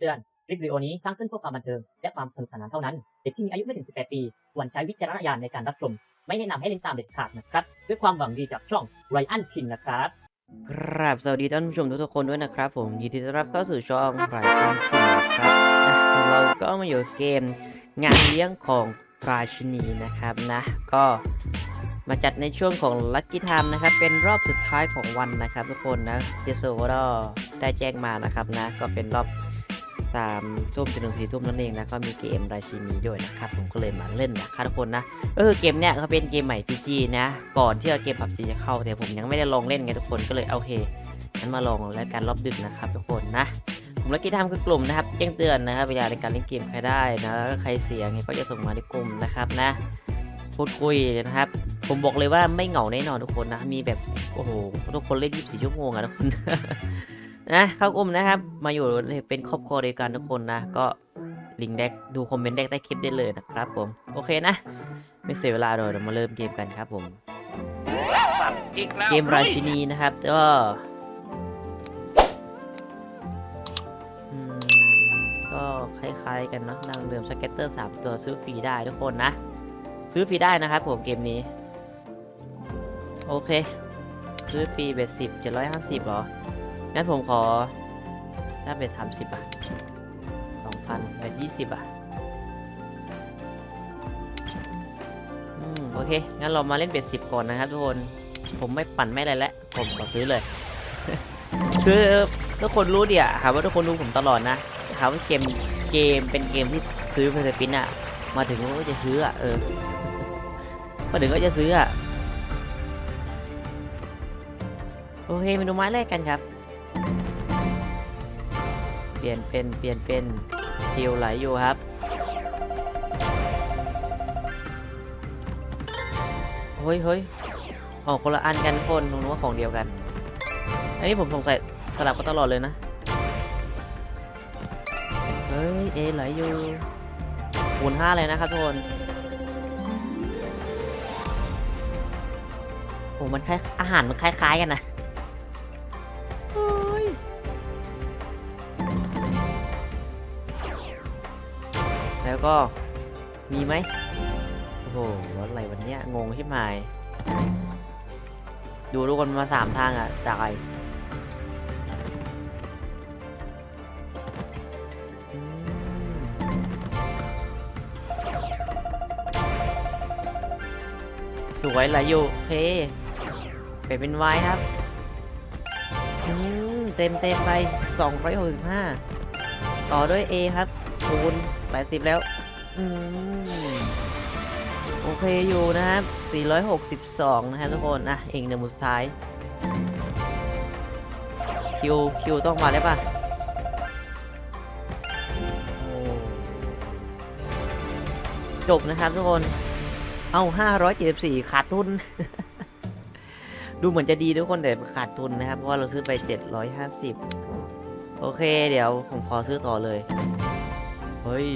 ำเตือน คลิปวิดีโอนี้สร้างขึ้นเพื่อความบันเทิง และความสนุกสนานเท่านั้น เด็กที่มีอายุไม่ถึง 18 ปีควรใช้วิจารณญาณในการรับชม ไม่แนะนำให้เล่นตามเด็ดขาดนะครับ ด้วยความหวังดีจากช่องไรอันคิงนะครับ ครับ สวัสดีท่านผู้ชมทุกๆคนด้วยนะครับ ผมยินดีต้อนรับเข้าสู่ช่องไรอันคิงนะครับเราก็มาอยู่เกมงานเลี้ยงของราชินีนะครับนะ ก็มาจัดในช่วงของลั c กี้ i ท e นะครับ เป็นรอบสุดท้ายของวันนะครับทุกคนนะเจโซก็ได้แจ้งมานะครับนะ ก็เป็นรอบ สามทุ่มจนถึงสี่ทุ่มนั่นเองนะก็มีเกมราชินีด้วยนะครับผมก็เลยมาเล่นนะครับทุกคนนะเออเกมเนี้ยเขาเป็นเกมใหม่ PG นะ ก่อนที่เกม PUBG จะเข้าแต่ผมยังไม่ได้ลองเล่นไงทุกคนก็เลยเอาโอเคงั้นมาลองแล้วกันรอบดึกนะครับทุกคนนะกลุ่มลักกี้ทำคือกลุ่มนะครับแจ้งเตือนนะครับเวลาในการเล่นเกมใครได้นะแล้วก็ใครเสียงเนี่ยก็จะส่งมาในกลุ่มนะครับนะพูดคุยนะครับ ผมบอกเลยว่าไม่เหงาแน่นอนทุกคนนะมีแบบโอ้โหทุกคนเล่น 24 ชั่วโมงอะทุกคน นะเข้ากลุ่มนะครับ มาอยู่เป็นครอบครัวเดียวกันทุกคนนะ ก็ลิงก์แดกดูคอมเมนต์แดกใต้คลิปได้เลยนะครับผม โอเคนะ ไม่เสียเวลาเลยเดี๋ยมาเริ่มเกมกันครับผมเกมราชินีนะครับก็ก็คล้ายๆกันเนาะนางเรือมสเก็ตเตอร์สามตัวซื้อฟรีได้ทุกคนนะ ซื้อฟรีได้นะครับผมเกมนี้ โอเค ซื้อฟรีเบ็ดสิบเจ็ดร้อยห้าสิบหรอ งั้นผมขอถ้าเบ็ดสามสิบอะสองพันเบ็ดยี่สิบอะ อืม โอเค งั้นเรามาเล่นเบ็ดสิบก่อนนะครับทุกคน ผมไม่ปั่นไม่อะไรแล้ว ผมขอซื้อเลย คือทุกคนรู้เดียหาว่าทุกคนรู้ผมตลอดนะหาว่าเกมเกมเป็นเกมที่ซื้อเพลย์ปินอะมาถึงก็จะซื้ออะเออมาถึงก็จะซื้ออะโอเคมาดูไม้แรกกันครับ เปลี่ยนเป็นเปลี่ยนเป็นฮิวไหลอยู่ครับ เฮ้ยเฮ้ยอ๋อคนละอันกันทุกคนผมนึกว่าของเดียวกัน อันนี้ผมสงสัยสลับกันตลอดเลยนะ เฮ้ย เอไหลอยู่คูณห้าเลยนะครับทุกคนโอ้มันคล้ายอาหารมันคล้ายๆกันนะ แล้วก็มีไหมโอ้โหรถอะไรวันเนี้ยงงที่หมาย ดูทุกคนมาสามทางอะตายสวยไหลอยู่โอเคเปลี่ยนเป็นไวครับเต็มเต็มไป 265 ต่อด้วย A ครับ คูณ80แล้วอืมโอเคอยู่นะครับ462 นะครับทุกคน อะ อีกหนึ่งหมุดสุดท้าย คิว คิวต้องมาได้ปะโอ้จบนะครับทุกคน เอา 574 ขาดทุน ดูเหมือนจะดีทุกคน แต่ขาดทุนนะครับ เพราะว่าเราซื้อไป 750 โอเค เดี๋ยวผมขอซื้อต่อเลย เฮ้ย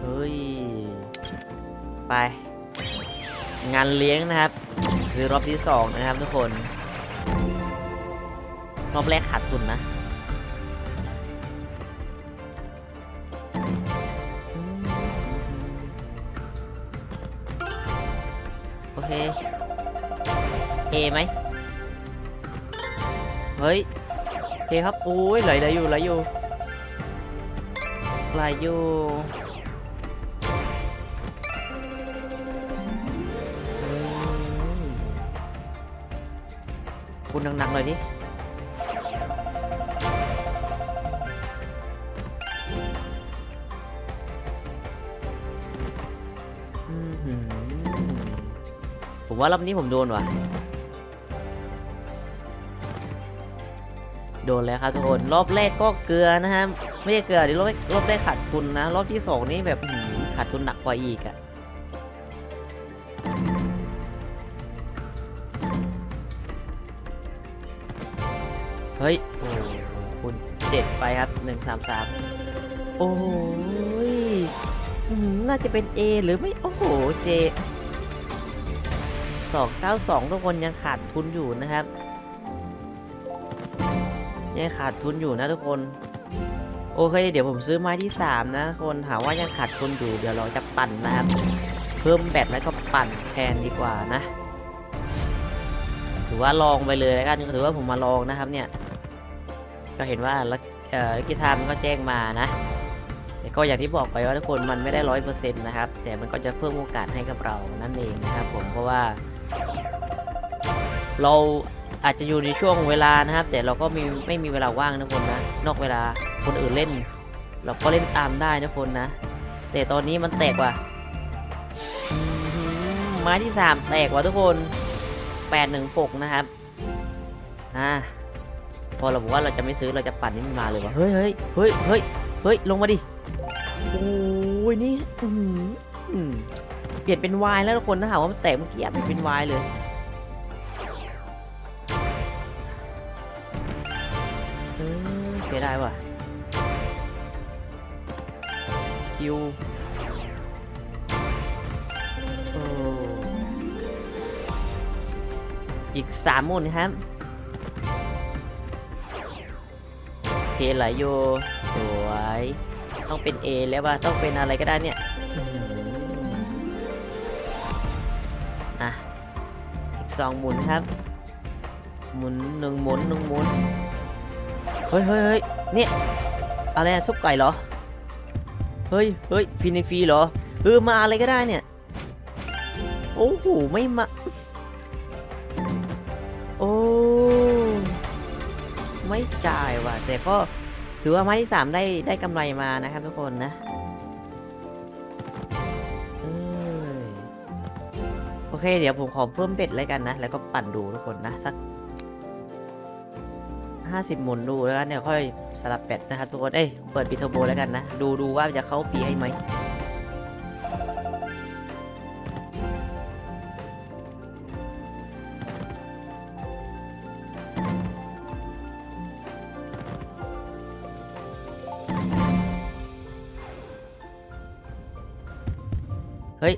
เฮ้ย ไป งานเลี้ยงนะครับ คือรอบที่สองนะครับทุกคน รอบแรกขาดทุนนะโอเค เอไหม เฮ้ยโอเคครับ โอ้ยไหลไหลอยู่ไหลอยู่ ลอยู่คุณหนักๆหน่อยดิผมว่ารอบนี้ผมโดนว่ะ โดนแล้วครับทุกคน รอบแรกก็เกลือนะครับ ไม่ใช่เกลือดิรอบแรอบแรกขาดทุนนะ รอบที่สองนี่แบบขาดทุนหนักกว่าอีกอะเฮ้ย โอ้คุณเจ็ดไปครับหนึ่งสามสามโอ้ยน่าจะเป็น A หรือไม่ โอ้โห J สองเก้าสองทุกคนยังขาดทุนอยู่นะครับ ยังขาดทุนอยู่นะทุกคน โอเค เดี๋ยวผมซื้อไม้ที่ 3 นะคนหาว่ายังขาดคนอยู่เดี๋ยวเราจะปั่นนะครับ เพิ่มแบตแล้วก็ปั่นแทนดีกว่านะ ถือว่าลองไปเลยแล้วกันถือว่าผมมาลองนะครับเนี่ย ก็เห็นว่าลักเอ่อลักกี้ไทม์มันก็แจ้งมานะแต่ก็อย่างที่บอกไปว่าทุกคนมันไม่ได้ร้อยเปอร์เซ็นต์นะครับ แต่มันก็จะเพิ่มโอกาสให้กับเรานั่นเองนะครับผมเพราะว่า เราอาจจะอยู่ในช่วงเวลานะครับ แต่เราก็มีไม่มีเวลาว่างนะคนนะนอกเวลา คนอื่นเล่น เราก็เล่นตามได้นะคนนะ แต่ตอนนี้มันแตกว่ะไม้ที่3แตกว่ะทุกคน8 1 6นะครับ อ่า พอเราบอกว่าเราจะไม่ซื้อเราจะปั่นนี่มันมาเลยว่ะ เฮ้ยเฮ้ยเฮ้ยเฮ้ยเฮ้ยลงมาดิ โอ้ยนี่ อืมเปลี่ยนเป็นวายแล้วทุกคนถ้าหากว่ามันแตกเมื่อกี้เปลี่ยนเป็นวายเลย คิวอีกสามหมุนครับเพไหลโยสวย ต้องเป็น A แล้วว่าต้องเป็นอะไรก็ได้เนี่ยอะอีกสองหมุนครับ หมุนหนึ่งหมุนหนึ่งหมุน เฮ้ยเฮ้ยเฮ้ยเนี่ยอะไรอะซุปไก่เหรอ เฮ้ยเฮ้ยฟรีในฟรีเหรอ เออ มาอะไรก็ได้เนี่ย โอ้โห ไม่มา โอ้ ไม่จ่ายว่ะ แต่ก็ถือว่าไม้ที่3ได้ได้กำไรมานะครับทุกคนนะโอเค เดี๋ยวผมขอเพิ่มเบ็ดเลยกันนะ แล้วก็ปั่นดูทุกคนนะ สัก 50 หมุนดูแล้วกันเดี๋ยวค่อยสลับแบตนะครับทุกคนเอ้ยเปิดปิดเทอร์โบแล้วกันนะ ดูดูว่าจะเข้าฟรีให้ไหมเฮ้ย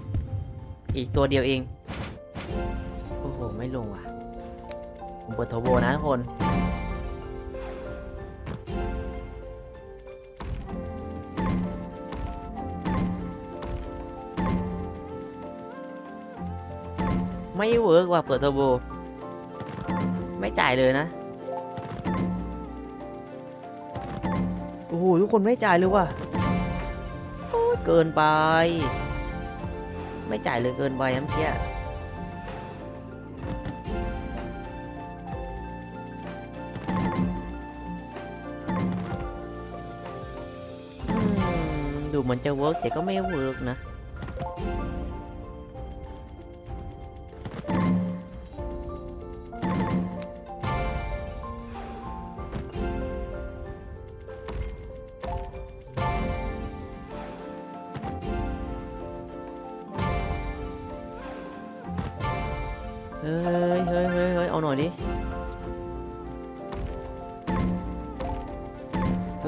อีกตัวเดียวเอง โอ้โห ไม่ลงว่ะผมเปิดเทอร์โบนะทุกคน เวิร์กว่ะเปิดเทอร์โบ ไม่จ่ายเลยนะ โอ้โห ทุกคนไม่จ่ายเลยว่ะเกินไป ไม่จ่ายเลยเกินไปน้ำเกี้ยดูเหมือนจะเวิร์กแต่ก็ไม่เวิร์กนะ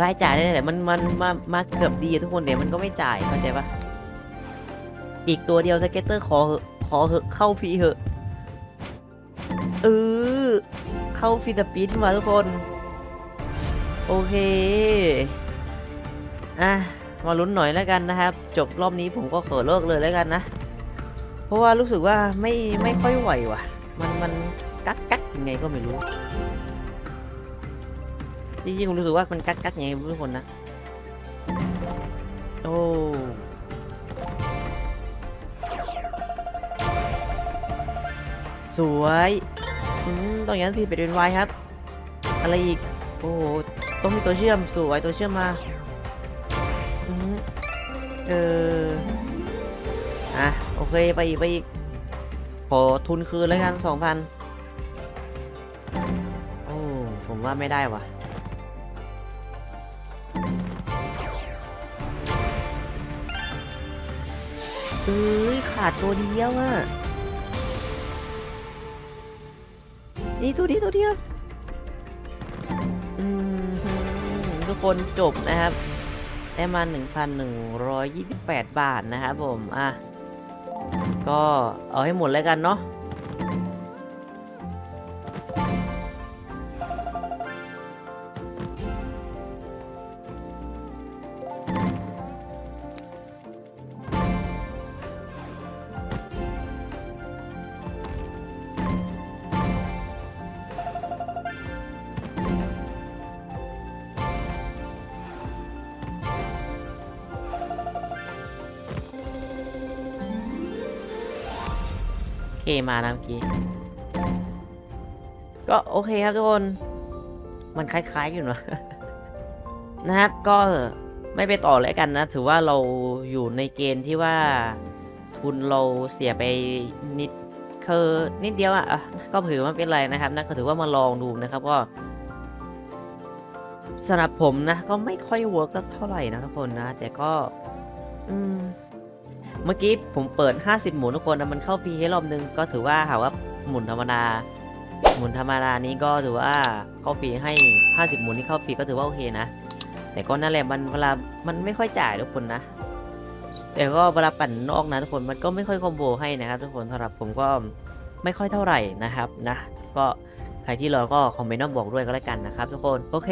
รายจ่ายเนี่ยแหละมันมันมามาเกือบดีทุกคนเดี๋ยวมันก็ไม่จ่ายเข้าใจปะอีกตัวเดียวสเก็ตเตอร์ขอเหอะขอเหอะเข้าฟรีเหอะเออเข้าฟรีสปินมาทุกคน โอเคอะมาลุ้นหน่อยแล้วกันนะครับ จบรอบนี้ผมก็ขอเลิกเลยแล้วกันนะ เพราะว่ารู้สึกว่าไม่ไม่ค่อยไหวว่ะ มันมันกักกักยังไงก็ไม่รู้ จริงๆผมรู้สึกว่ามันกักกักยังไงทุกคนนะ โอ้ สวยอืมต้องอย่างนั้นสิเป็นเป็นวายครับ อะไรอีก โอ้โหต้องมีตัวเชื่อมสวยตัวเชื่อมมาอืมเออ อะ โอเค ไปอีก ไปอีก ขอทุนคืนแล้วกันสองพัน โอ้ ผมว่าไม่ได้ว่ะ เอ้ยขาดตัวเดียวอะนี่ตัวเดียวตัวเดียว อืมทุกคนจบนะครับ ได้มา 1,128 บาทนะครับผม อะ ก็เอาให้หมดแล้วกันเนาะ เคมานะเมื่อกี้ ก็โอเคครับทุกคน มันคล้ายๆอยู่นะนะครับก็ไม่ไปต่อเลยกันนะ ถือว่าเราอยู่ในเกณฑ์ที่ว่าทุนเราเสียไปนิดคือนิดเดียวอะ่ะก็ถือว่าเป็นไรนะครับนะก็ถือว่ามาลองดูนะครับก็สำหรับผมนะ ก็ไม่ค่อยเวิร์กสักเท่าไหร่นะทุกคนนะ แต่ก็ อืม เมื่อกี้ผมเปิด 50 หมุนทุกคนนะมันเข้าฟีให้รอบนึงก็ถือว่าหาว่าหมุนธรรมดา หมุนธรรมดานี้ก็ถือว่าเข้าฟรีให้ 50 หมุนที่เข้าฟรีก็ถือว่าโอเคนะ แต่ก็นั่นแหละมันเวลา มันไม่ค่อยจ่ายทุกคนนะ แต่ก็เวลาปั่นนอกนะทุกคน มันก็ไม่ค่อยคอมโบให้นะครับ ทุกคนสำหรับผมก็ไม่ค่อยเท่าไหร่นะครับนะ ก็ใครที่รอก็คอมเมนต์มาบอกด้วยก็แล้วกันนะครับ ทุกคน โอเค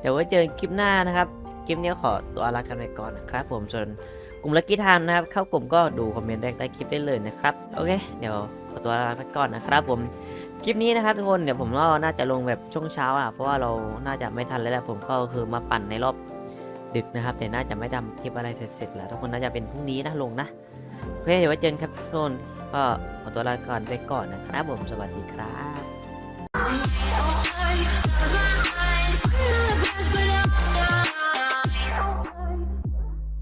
เดี๋ยวไว้เจอกันคลิปหน้านะครับ คลิปนี้ขอตัวลากันไปก่อนนะครับผมส่วน กลุ่มลักกี้ทานนะครับ เข้ากลุ่มก็ดูคอมเมนต์แรกใต้คลิปได้เลยนะครับ โอเค เดี๋ยวขอตัวลาไปก่อนนะครับผม คลิปนี้นะครับทุกคน เดี๋ยวผมว่าน่าจะลงแบบช่วงเช้าอะ เพราะว่าเรา น่าจะไม่ทันแล้วแหละผมก็คือมาปั่นในรอบดึกนะครับ แต่น่าจะไม่ทำคลิปอะไรเสร็จแล้วทุกคนน่าจะเป็นพรุ่งนี้นะลงนะ โอเค เดี๋ยวไว้เจอกันครับทุกคน ก็ขอตัวลาก่อนไปก่อนนะครับผม สวัสดีครับ